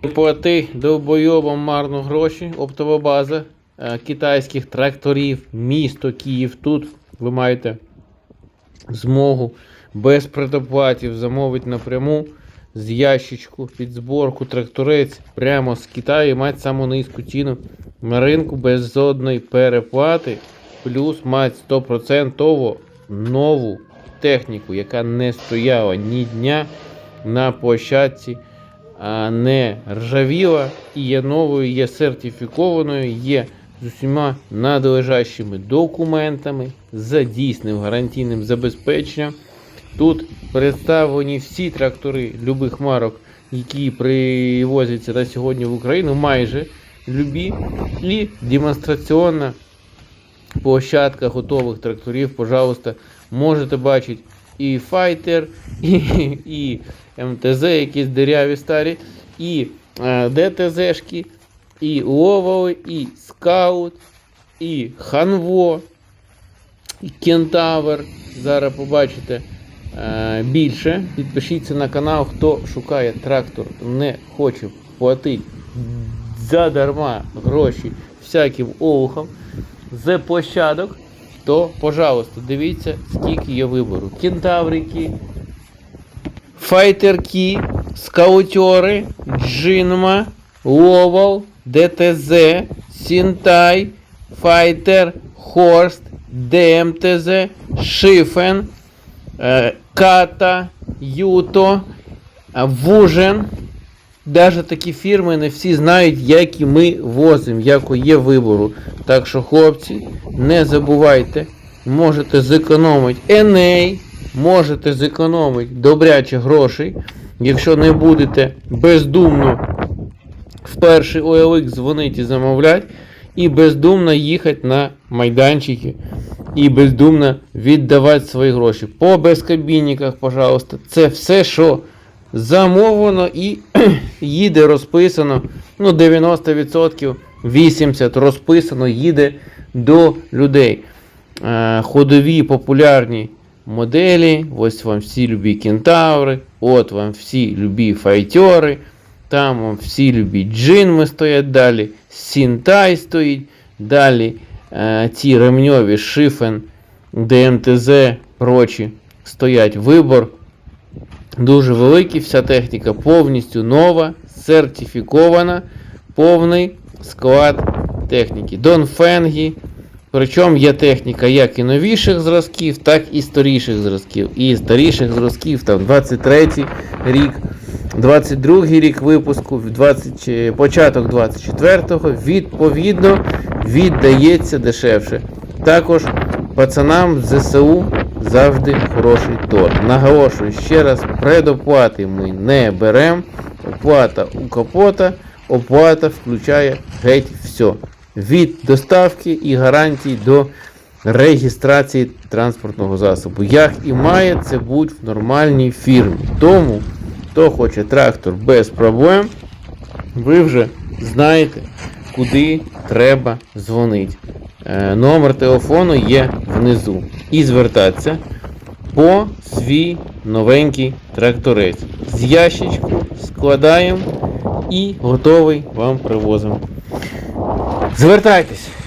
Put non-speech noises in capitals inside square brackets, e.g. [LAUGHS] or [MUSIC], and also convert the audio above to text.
Плати довбойобам марно гроші, оптова база е, китайських тракторів, місто Київ. Тут ви маєте змогу без предоплатів замовити напряму з ящичку під зборку тракторець прямо з Китаю і мати саму низьку ціну на ринку без жодної переплати, плюс мати 100% нову техніку, яка не стояла ні дня на площадці не ржавіла і є новою, є сертифікованою, є з усіма надлежащими документами, за дійсним гарантійним забезпеченням. Тут представлені всі трактори любих марок, які привозяться на сьогодні в Україну, майже любі, і демонстраційна площадка готових тракторів, пожалуйста, можете бачити і Fighter, [LAUGHS] і, і МТЗ, якісь диряві старі, і е, ДТЗшки, і Ловали, і Скаут, і Ханво, і Кентавр. Зараз побачите е, більше. Підпишіться на канал, хто шукає трактор, не хоче платити задарма гроші всяким олухам з площадок, то, пожалуйста, дивіться, скільки є вибору. Кентаврики, файтерки, скаутери, джинма, ловал, ДТЗ, Сінтай, Файтер, Хорст, ДМТЗ, Шифен, е, Ката, Юто, Вужен. Даже такі фірми не всі знають, які ми возимо, яко є вибору. Так що, хлопці, не забувайте, можете зекономити Еней, можете зекономити добряче грошей, якщо не будете бездумно в перший OLX дзвонити і замовляти, і бездумно їхати на майданчики, і бездумно віддавати свої гроші. По безкабінниках, пожалуйста, це все, що замовлено і [CLEARS THROAT] їде розписано. Ну, 90%, 80% розписано, їде до людей. Е, ходові популярні моделі. Ось вам всі любі кентаври, от вам всі любі файтери, там вам всі любі джинми стоять далі, Сінтай стоїть. Далі е, ці ремньові шифен, ДМТЗ, прочі стоять вибор. Дуже великий, вся техніка повністю нова, сертифікована, повний склад техніки. Донфенгі. Причому є техніка як і новіших зразків, так і старіших зразків. І старіших зразків там 23 рік, 22 рік випуску, 20, початок 24-го, відповідно, віддається дешевше. Також пацанам ЗСУ завжди хороший торг. Наголошую ще раз, предоплати ми не беремо. Оплата у капота, оплата включає геть все. Від доставки і гарантій до реєстрації транспортного засобу. Як і має це бути в нормальній фірмі. Тому, хто хоче трактор без проблем, ви вже знаєте, куди треба дзвонити. Е, номер телефону є внизу. І звертатися по свій новенький тракторець. З ящичку складаємо і готовий вам привозимо. Звертайтесь!